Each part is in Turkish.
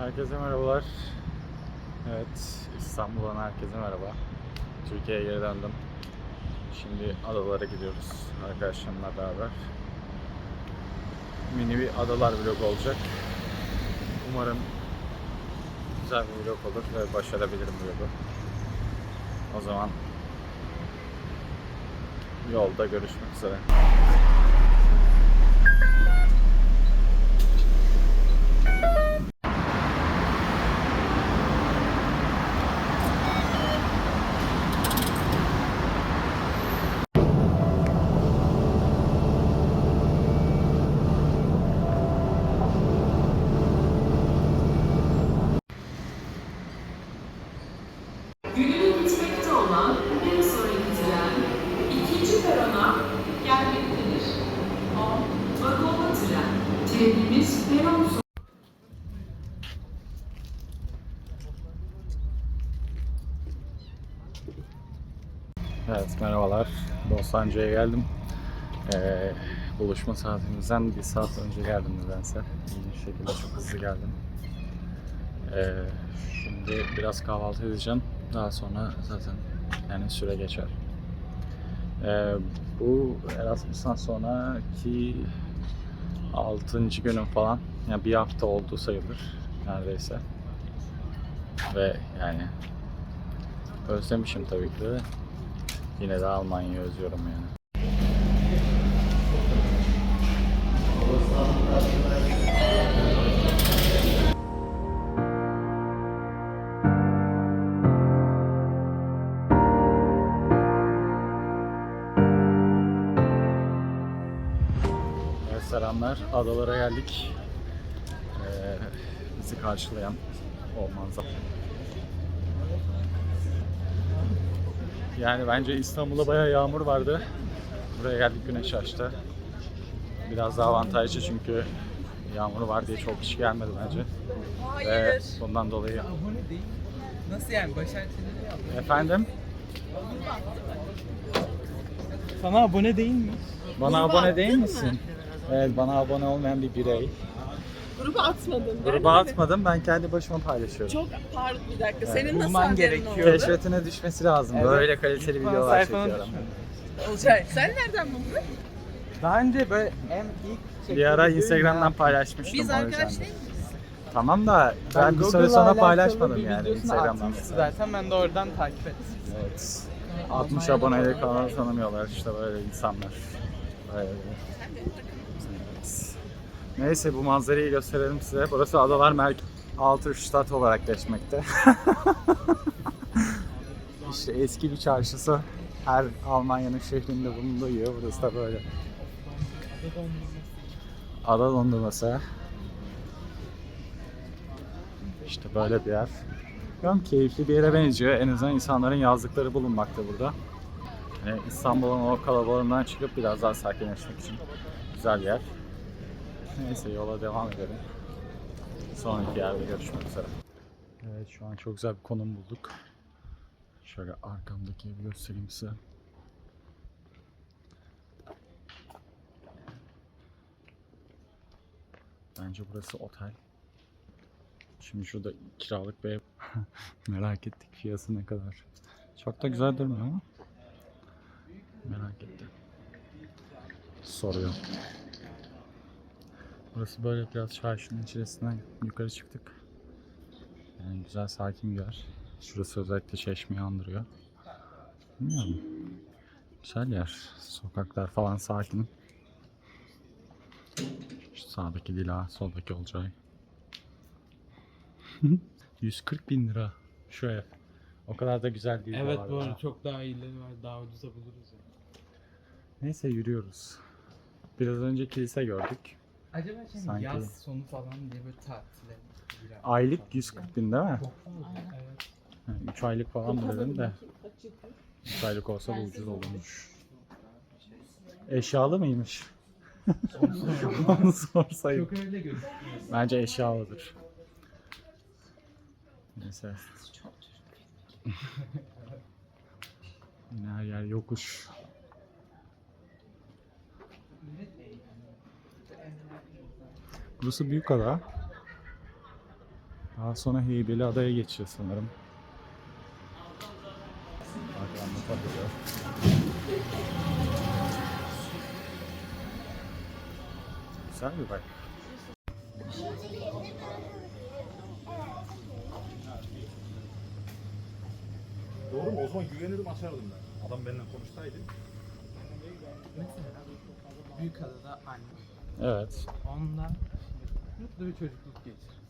Herkese merhabalar. Evet, İstanbul'dan herkese merhaba. Türkiye'ye geri döndüm. Şimdi adalara gidiyoruz arkadaşlarımla beraber. Mini bir adalar vlog olacak. Umarım güzel bir vlog olur ve başarabilirim vlogu. O zaman yolda görüşmek üzere. Gününü gitmekte olan bir sonraki tren ikinci perona gelmektedir. O vagonlu tren. Trenimiz peron Evet merhabalar. Bostancı'ya geldim. Ee, buluşma saatimizden bir saat önce geldim nedense. Bir şekilde çok hızlı geldim. Ee, şimdi biraz kahvaltı edeceğim. Daha sonra zaten yani süre geçer. Ee, bu Erasmus'tan sonraki 6. günüm falan. Yani bir hafta oldu sayılır neredeyse. Ve yani özlemişim tabii ki de. Yine de Almanya'yı özlüyorum yani. Evet selamlar. Adalara geldik. Ee, bizi karşılayan o manzara. Yani bence İstanbul'da bayağı yağmur vardı. Buraya geldik güneş açtı. Biraz daha avantajlı çünkü yağmur var diye çok kişi gelmedi bence. Ve bundan dolayı. Nasıl yani? Başar efendim Sana abone değil mi? bana abone değil misin? Evet bana abone olmayan bir birey. Gruba atmadın. Gruba atmadım ben kendi başıma paylaşıyorum. Çok pardon bir dakika. Senin nasıl bulman haberin gerekiyor. oldu? Keşfetine düşmesi lazım. Evet. Böyle kaliteli Lütfen videolar çekiyorum. Olcay sen nereden buldun? Daha önce böyle en ilk Bir ara Instagram'dan paylaşmıştım. Biz arkadaş de. değil miyiz? Tamam da ben, Ben bir süre sonra paylaşmadım yani Instagram'dan. zaten ben de oradan takip ettim. Evet. 60 aboneyle kanalı tanımıyorlar işte böyle insanlar. Böyle. Evet. Neyse bu manzarayı gösterelim size. Burası Adalar Merkez Alterstadt olarak geçmekte. işte eski bir çarşısı. Her Almanya'nın şehrinde bulunduğu gibi burası da böyle. Ada dondurması. İşte böyle bir yer. Bilmiyorum keyifli bir yere benziyor. En azından insanların yazlıkları bulunmakta burada. Yani İstanbul'un o kalabalığından çıkıp biraz daha sakinleşmek için güzel bir yer. Neyse yola devam edelim. Sonraki yerde görüşmek üzere. Evet şu an çok güzel bir konum bulduk. Şöyle arkamdaki evi göstereyim size. Bence burası otel. Şimdi şurada kiralık bir ev. Merak ettik fiyatı ne kadar. Çok da güzel durmuyor ama. Merak ettim. Soruyor. Burası böyle biraz çarşının içerisinden yukarı çıktık. Yani güzel sakin bir yer. Şurası özellikle çeşmeyi andırıyor. Bilmiyorum. Güzel yer. Sokaklar falan sakin. Şu sağdaki Dila, soldaki Olcay. 140 bin lira şu ev. O kadar da güzel değil. Evet bu arada çok daha iyileri var. Daha ucuza buluruz yani. Neyse yürüyoruz. Biraz önce kilise gördük. Acaba şimdi Sanki- yaz sonu falan diye böyle tatile girer. Aylık 140 bin değil mi? Fazla. Evet. 3 aylık falan mı dedim de. 3 aylık olsa da ucuz olurmuş. Eşyalı mıymış? Onu sorsaydım. Çok öyle gözüküyor. Bence eşyalıdır. Neyse. Yine her yer yokuş. Burası büyük ada. Daha sonra Heybeli Adaya geçeceğiz sanırım. Bak anlatabiliyor. Güzel bir. Doğru mu? O zaman güvenirdim açardım ben. Adam benimle konuşsaydı. Mesela büyük adada anne. Evet. Ondan mutlu bir çocukluk geçiririz.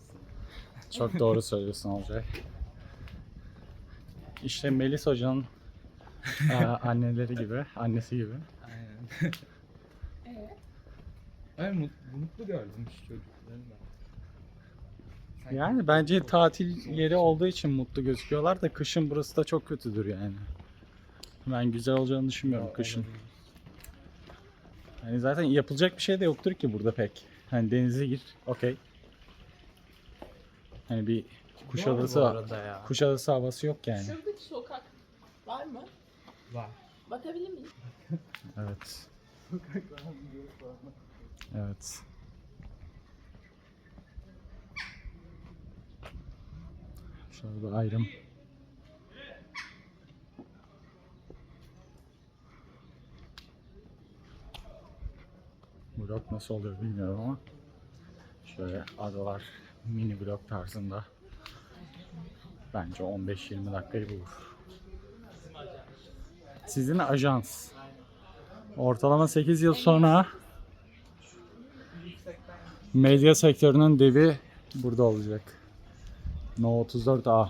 Çok doğru söylüyorsun Olcay. İşte Melis Hoca'nın e, anneleri gibi, annesi gibi. Aynen. Ben mutlu, mutlu gördüm şu çocukları da. Sanki Yani bence tatil yeri olduğu için mutlu gözüküyorlar da kışın burası da çok kötüdür yani. Ben güzel olacağını düşünmüyorum kışın. Hani zaten yapılacak bir şey de yoktur ki burada pek. Hani denize gir, okey. Hani bir Kuşadası, Var arada ya. Kuşadası havası yok yani. Şuradaki sokak var mı? Var. Bakabilir miyim? Evet. Evet. Şurada ayrım. Vlog nasıl oluyor bilmiyorum ama şöyle adalar mini vlog tarzında bence 15-20 dakikayı bulur. Sizin ajans. Ortalama 8 yıl sonra medya sektörünün devi burada olacak. No 34A.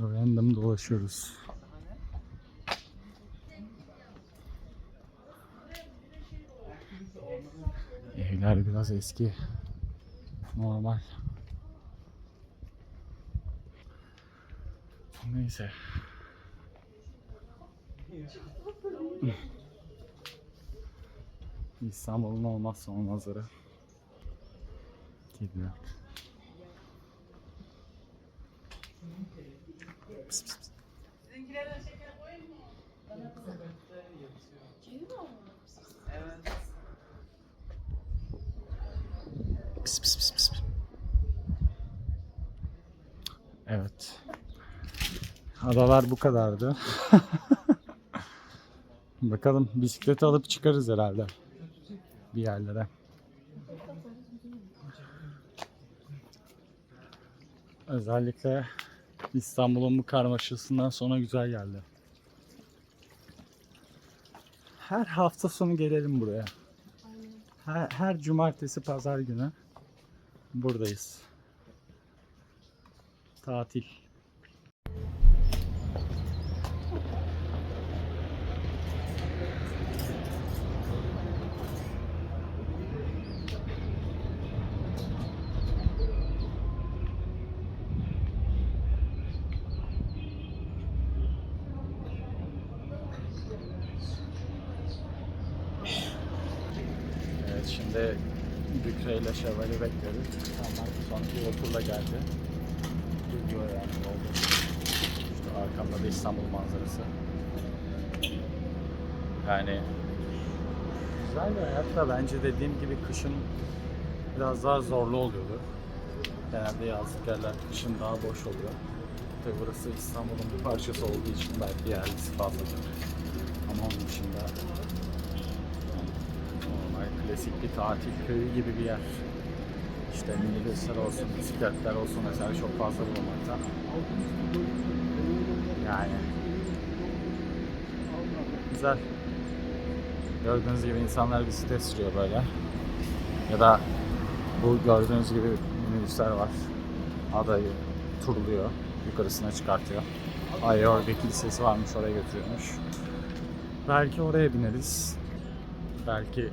Random dolaşıyoruz. Evler biraz eski. Normal. Neyse. İstanbul'un olmazsa olmazları. Kediler. Adalar bu kadardı. Bakalım bisikleti alıp çıkarız herhalde. Bir yerlere. Özellikle İstanbul'un bu karmaşasından sonra güzel geldi. Her hafta sonu gelelim buraya. Her, her cumartesi pazar günü buradayız. Tatil. Evet şimdi Bükre ile Şevval'i bekliyoruz. Onlar son bir oturla geldi. Duyuyor yani oldu. İşte arkamda da İstanbul manzarası. Yani güzel bir hayat bence dediğim gibi kışın biraz daha zorlu oluyordu. Genelde yazlık yerler kışın daha boş oluyor. Tabi burası İstanbul'un bir parçası olduğu için belki yerlisi fazladır. Ama onun dışında normal klasik bir tatil köyü gibi bir yer. İşte minibüsler olsun, bisikletler olsun mesela çok fazla bulunmakta. Yani güzel. Gördüğünüz gibi insanlar bisiklet sürüyor böyle. Ya da bu gördüğünüz gibi minibüsler var. Adayı turluyor, yukarısına çıkartıyor. Ayor Kilisesi varmış oraya götürüyormuş. Belki oraya bineriz. Belki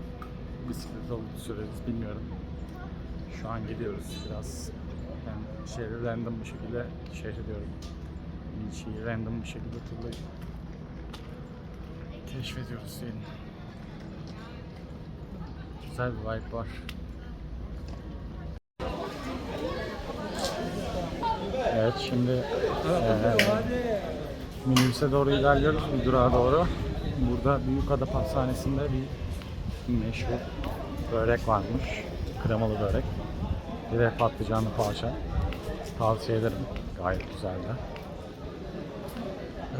bisiklet alıp süreriz bilmiyorum. Şu an gidiyoruz biraz. Yani şehri random bir şekilde şehri diyorum. İlçeyi random bir şekilde turlayıp keşfediyoruz diyelim. Güzel bir vibe var. Evet şimdi eee minibüse doğru ilerliyoruz bir durağa doğru. Burada Büyükada Pastanesi'nde bir meşhur börek varmış. Kremalı börek. Bir de patlıcanlı poğaça. Tavsiye ederim. Gayet güzeldi.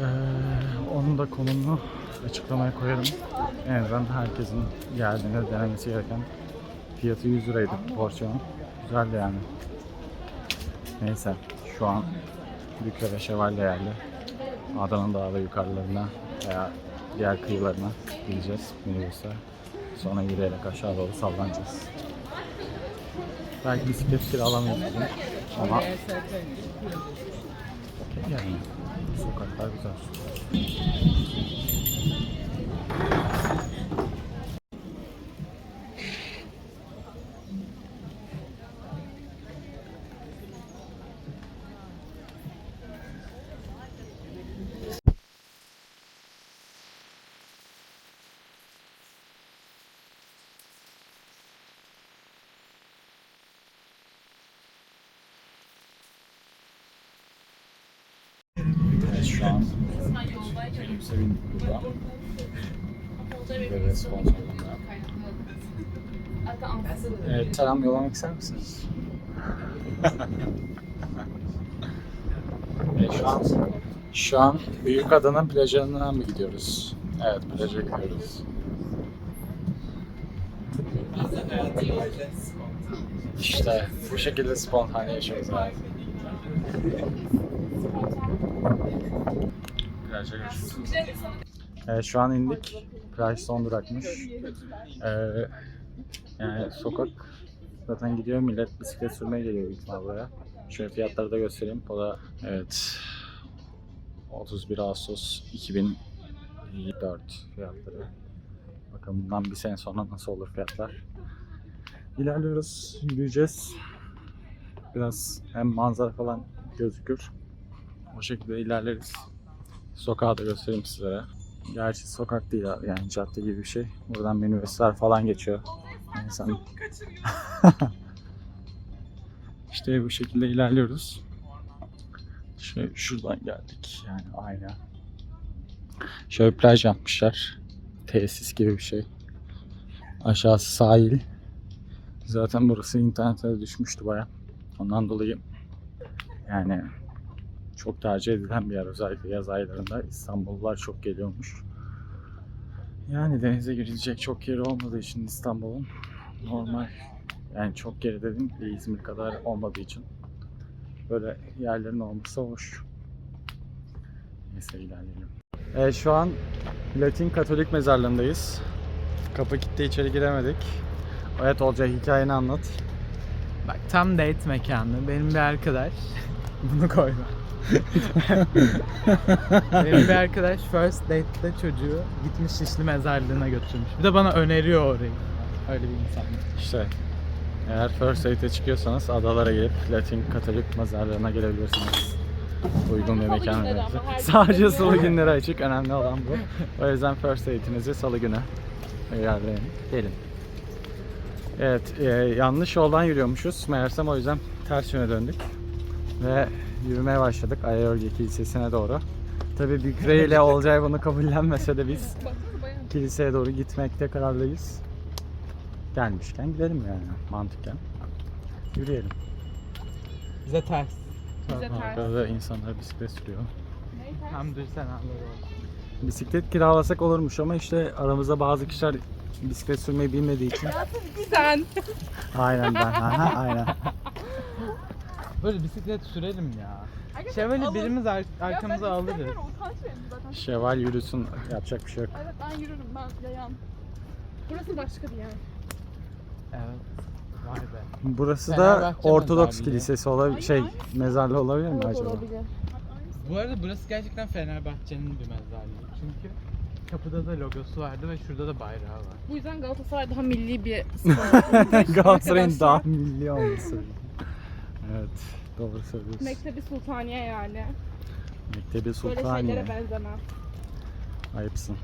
Ee, onun da konumunu açıklamaya koyarım. En azından herkesin geldiğinde denemesi gereken fiyatı 100 liraydı porsiyon. Güzeldi yani. Neyse şu an Bükre ve Şevalye yerli. Adanın daha da yukarılarına veya diğer kıyılarına gideceğiz minibüse. Sonra yürüyerek aşağı doğru sallanacağız. Belki bisiklet kiralamayız bugün ama yani. Sokaklar güzel. Evet, şu an minibüse bindik burada. Ve respons. Evet, selam yollamak ister misiniz? evet, şu an şu an Büyükada'nın plajına mı gidiyoruz? Evet, plaja gidiyoruz. İşte bu şekilde spontane yaşıyoruz görüşürüz. Evet, şu an indik. Plaj son durakmış. Ee, yani sokak zaten gidiyor millet bisiklet sürmeye geliyor büyük buraya. Şöyle fiyatları da göstereyim. O da evet 31 Ağustos 2004 fiyatları. Bakalım bundan bir sene sonra nasıl olur fiyatlar. İlerliyoruz, yürüyeceğiz. Biraz hem manzara falan gözükür. O şekilde ilerleriz. Sokağı da göstereyim sizlere. Gerçi sokak değil abi, yani cadde gibi bir şey. Buradan minibüsler falan geçiyor. İnsan... işte bu şekilde ilerliyoruz. Şöyle şuradan geldik yani aynen. Şöyle plaj yapmışlar. Tesis gibi bir şey. Aşağısı sahil. Zaten burası internete düşmüştü baya. Ondan dolayı yani çok tercih edilen bir yer özellikle yaz aylarında İstanbullular çok geliyormuş. Yani denize girilecek çok yeri olmadığı için İstanbul'un normal yani çok yeri dedim de İzmir kadar olmadığı için böyle yerlerin olması hoş. Neyse ilerleyelim. Evet şu an Latin Katolik mezarlığındayız. Kapı kilitli içeri giremedik. Evet Olcay hikayeni anlat. Bak tam date mekanı. Benim bir arkadaş. Bunu koyma. Benim bir arkadaş first date'de çocuğu gitmiş Şişli mezarlığına götürmüş. Bir de bana öneriyor orayı. Öyle bir insan. İşte eğer First Aid'e çıkıyorsanız adalara gelip Latin Katolik mezarlığına gelebilirsiniz. Uygun bir mekan günleri ama her Sadece salı günleri açık. Önemli olan bu. O yüzden First Aid'inizi salı günü ayarlayın. Gelin. Evet, e, yanlış yoldan yürüyormuşuz. Meğersem o yüzden ters yöne döndük. Ve yürümeye başladık Ayargı Kilisesi'ne doğru. Tabii Bükre ile Olcay bunu kabullenmese de biz kiliseye doğru gitmekte kararlıyız. Gelmişken gidelim yani mantıken. Yürüyelim. Bize ters. Bize ters. Arkada da insanlar bisiklet sürüyor. Tam dur sen anladın. Bisiklet kiralasak olurmuş ama işte aramızda bazı kişiler bisiklet sürmeyi bilmediği için. Sen. aynen ben. Aha, aynen. Böyle bisiklet sürelim ya. Şevali birimiz ar- arkamıza alırız. Utanç verin zaten. Şeval yürüsün yapacak bir şey yok. Evet ben yürürüm ben yayan. Burası başka bir yer. Evet. Vay be. Burası da Fenerbahçe Ortodoks mezarlığı. kilisesi olabilir şey mezarlığı olabilir mi Evet acaba? olabilir. Bu arada burası gerçekten Fenerbahçe'nin bir mezarlığı. Çünkü kapıda da logosu vardı ve şurada da bayrağı var. Bu yüzden Galatasaray daha milli bir spor. Galatasaray'ın daha milli olması. Evet, doğru söylüyorsun. Mektebi Sultaniye yani. Mektebi Böyle Sultaniye. şeylere benzemem. Ayıpsın.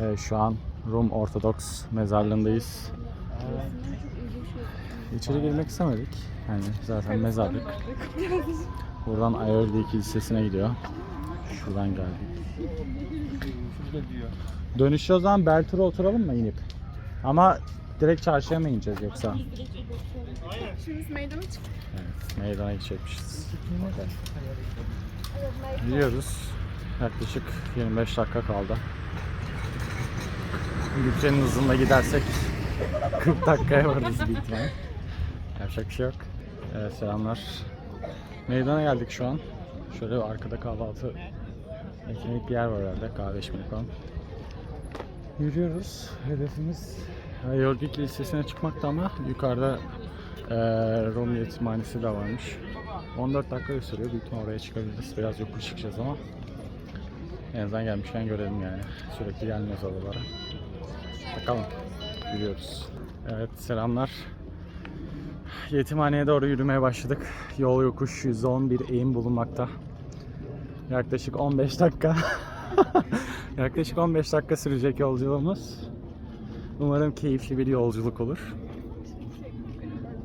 Evet, şu an Rum Ortodoks mezarlığındayız. İçeri girmek istemedik. Yani zaten mezarlık. Buradan Ayarlı Kilisesi'ne gidiyor. Şuradan geldik. Dönüşü o zaman Beltur'a oturalım mı inip? Ama direkt çarşıya mı ineceğiz yoksa? Şimdi meydana çıktık. Evet, meydana gidecekmişiz. Gidiyoruz. Yaklaşık 25 dakika kaldı. Bütçenin hızında gidersek 40 dakikaya varırız büyük ihtimalle. Yapacak bir şey yok. Evet, selamlar. Meydana geldik şu an. Şöyle arkada kahvaltı ekmek bir yer var herhalde. Kahve içmelik falan. Yürüyoruz. Hedefimiz Yorgi Kilisesi'ne çıkmaktı ama yukarıda eee Rum Yetimhanesi de varmış. 14 dakika gösteriyor. Büyük oraya çıkabiliriz. Biraz yokuş çıkacağız ama en azından gelmişken görelim yani. Sürekli gelmiyoruz oralara. Bakalım. Yürüyoruz. Evet selamlar. Yetimhaneye doğru yürümeye başladık. Yol yokuş 111 eğim bulunmakta. Yaklaşık 15 dakika. Yaklaşık 15 dakika sürecek yolculuğumuz. Umarım keyifli bir yolculuk olur.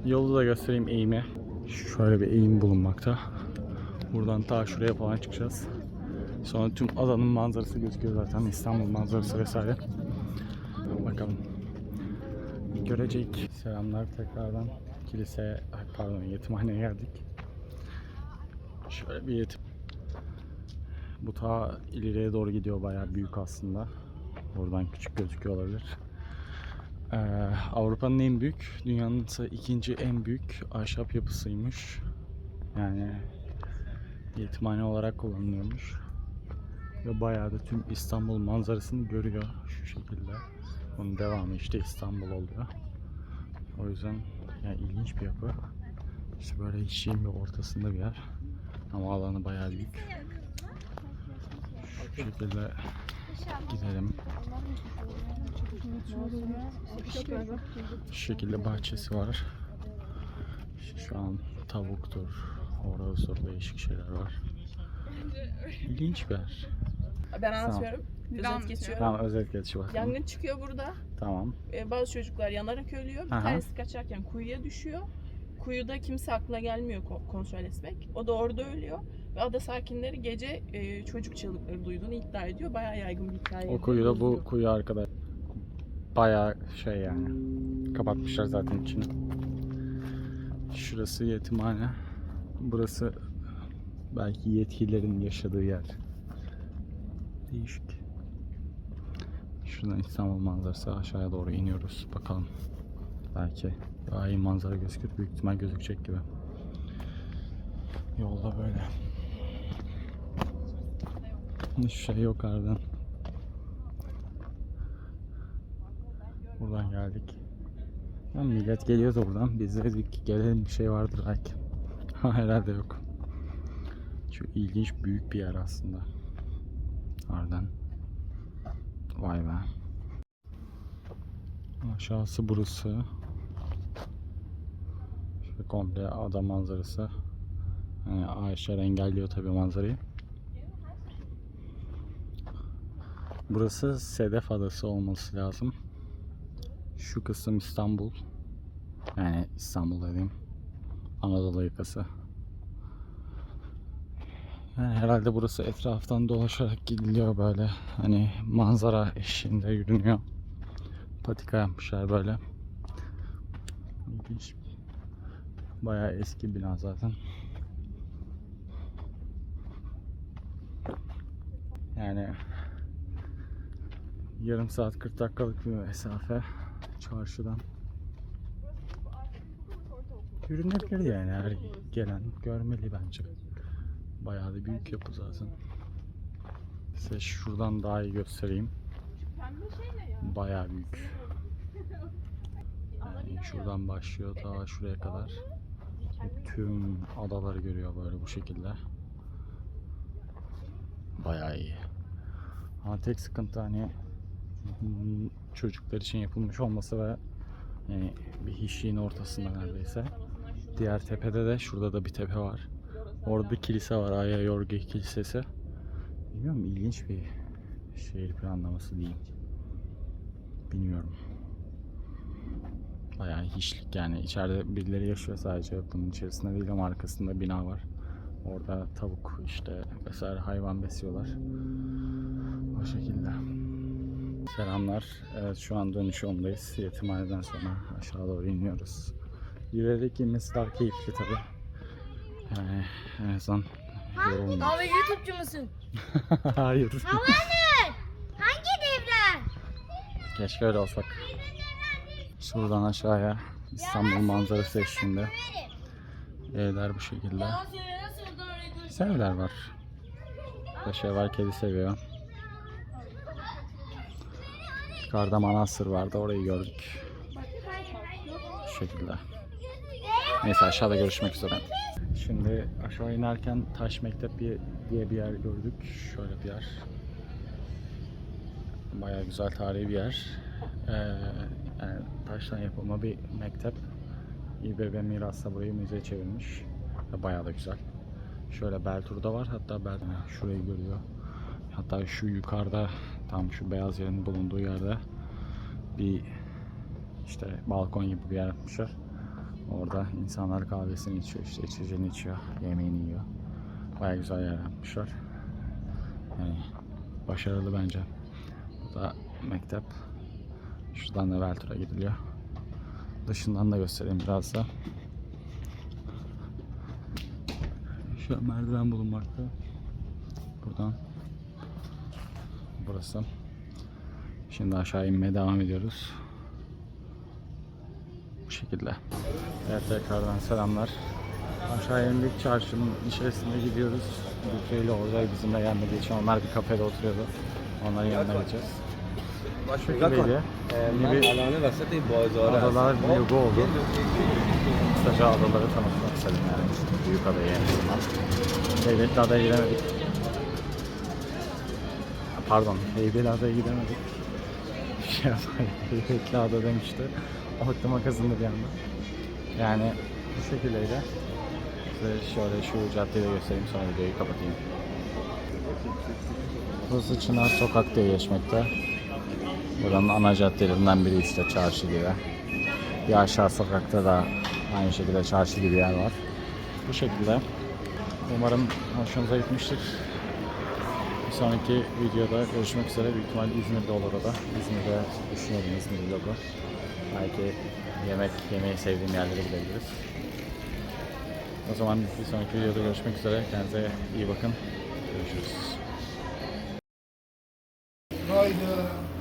Yolu da göstereyim eğimi. Şöyle bir eğim bulunmakta. Buradan ta şuraya falan çıkacağız. Sonra tüm adanın manzarası gözüküyor zaten. İstanbul manzarası vesaire. Bakalım. Görecek. Selamlar tekrardan. Kiliseye, ay pardon yetimhaneye geldik. Şöyle bir yetim. Bu ta ileriye doğru gidiyor bayağı büyük aslında. Buradan küçük gözüküyor olabilir. Ee, Avrupa'nın en büyük, dünyanın ise ikinci en büyük ahşap yapısıymış. Yani yetimhane olarak kullanılıyormuş. Ve bayağı da tüm İstanbul manzarasını görüyor şu şekilde. Bunun devamı işte İstanbul oluyor. O yüzden yani ilginç bir yapı. İşte böyle hiçliğin bir ortasında bir yer. Ama alanı bayağı büyük. Şu şekilde gidelim. Şu şekilde bahçesi var. Şu an tavuktur, horozdur, değişik şeyler var. İlginç bir yer. Ben anlatıyorum. Tamam. Özet geçiyorum. Tamam özet geçiş bakalım. Yangın çıkıyor burada. Tamam. Ee, bazı çocuklar yanarak ölüyor. Bir Aha. tanesi kaçarken kuyuya düşüyor. Kuyuda kimse aklına gelmiyor ko- kontrol etmek. O da orada ölüyor. Ve ada sakinleri gece e, çocuk çığlıkları duyduğunu iddia ediyor. Bayağı yaygın bir hikaye. O kuyuda bu kuyu arkada bayağı şey yani. Kapatmışlar zaten içini. Şurası yetimhane. Burası belki yetkililerin yaşadığı yer. Değişik. Şuradan İstanbul manzarası aşağıya doğru iniyoruz. Bakalım. Belki daha iyi manzara gözükür. Büyük ihtimal gözükecek gibi. Yolda böyle. Hiçbir şey yok harbiden. Buradan geldik. Ya millet geliyor da buradan. Biz de dedik gelelim bir şey vardır belki. Ha herhalde yok. Şu ilginç büyük bir yer aslında. Harbiden. Vay be. Aşağısı burası. Şöyle komple ada manzarası. Yani ağaçlar engelliyor tabii manzarayı. Burası Sedef Adası olması lazım. Şu kısım İstanbul. Yani İstanbul dediğim Anadolu yakası. Yani herhalde burası etraftan dolaşarak gidiliyor böyle. Hani manzara eşliğinde yürünüyor. Patika yapmışlar böyle. İlginç. Bayağı eski bina zaten. Yani yarım saat 40 dakikalık bir mesafe çarşıdan. Yürünebilir yani her gelen görmeli bence. Bayağı da büyük yapı zaten. Size şuradan daha iyi göstereyim. Bayağı büyük. Yani şuradan başlıyor ta şuraya kadar. Tüm adaları görüyor böyle bu şekilde. Bayağı iyi. Ama tek sıkıntı hani çocuklar için yapılmış olması ve yani bir hiçliğin ortasında neredeyse. Diğer tepede de şurada da bir tepe var. Orada kilise var. Aya Yorgi Kilisesi. Bilmiyorum ilginç bir şehir planlaması diyeyim. Bilmiyorum. Bayağı hiçlik yani içeride birileri yaşıyor sadece bunun içerisinde değil ama arkasında bina var. Orada tavuk işte vesaire hayvan besliyorlar. O şekilde. Selamlar. Evet şu an dönüş yolundayız. Yetimhaneden sonra aşağı doğru iniyoruz. Yürüyerek inmesi daha keyifli tabi. Yani en azından yorulmuyor. Abi YouTube'cu musun? Hayır. Hangi devre? Keşke öyle olsak. Şuradan aşağıya İstanbul manzarası eşliğinde. Evler bu şekilde. Güzel evler var. Paşa var, kedi seviyor. Yukarıda manastır vardı, orayı gördük. Bu şekilde. Neyse aşağıda görüşmek üzere. Şimdi aşağı inerken Taş Mektep diye bir yer gördük. Şöyle bir yer. Bayağı güzel tarihi bir yer. Ee, yani taştan yapılma bir mektep. İBB Miras'ta burayı müzeye çevirmiş. Ve bayağı da güzel. Şöyle Beltur'da var. Hatta Bel şurayı görüyor. Hatta şu yukarıda tam şu beyaz yerin bulunduğu yerde bir işte balkon gibi bir yer yapmışlar. Orada insanlar kahvesini içiyor, işte içeceğini içiyor, yemeğini yiyor. Bayağı güzel yer yapmışlar. Yani başarılı bence. Bu da mektep. Şuradan da Veltur'a gidiliyor. Dışından da göstereyim biraz da. Şu merdiven bulunmakta. Buradan. Burası. Şimdi aşağı inmeye devam ediyoruz. Bu şekilde. Evet tekrardan selamlar. Aşağı indik çarşının içerisinde gidiyoruz. Lütfü ile orada bizimle gelmediği için onlar bir kafede oturuyordu. Onların yanına gideceğiz. Bu şekildeydi. Yeni bir adalar vlogu oldu. Kısaca adaları tanıtmak istedim yani. Büyük adayı en azından. Heybetli adaya gidemedik. Pardon, Heybeli adaya gidemedik. Şey, Heybetli ada demişti. Aklıma kazındı bir anda. Yani bu şekildeydi. Size şöyle şu caddeyi de göstereyim sonra videoyu kapatayım. Burası Çınar Sokak diye geçmekte. Buranın ana caddelerinden biri işte çarşı gibi. Bir aşağı sokakta da aynı şekilde çarşı gibi yer var. Bu şekilde. Umarım hoşunuza gitmiştir. Sonraki videoda görüşmek üzere. Büyük ihtimalle İzmir'de olur o da. İzmir'de düşünüyorum İzmir vlogu. Belki yemek yemeyi sevdiğim yerlere gidebiliriz. O zaman bir sonraki videoda görüşmek üzere. Kendinize iyi bakın. Görüşürüz. Haydi.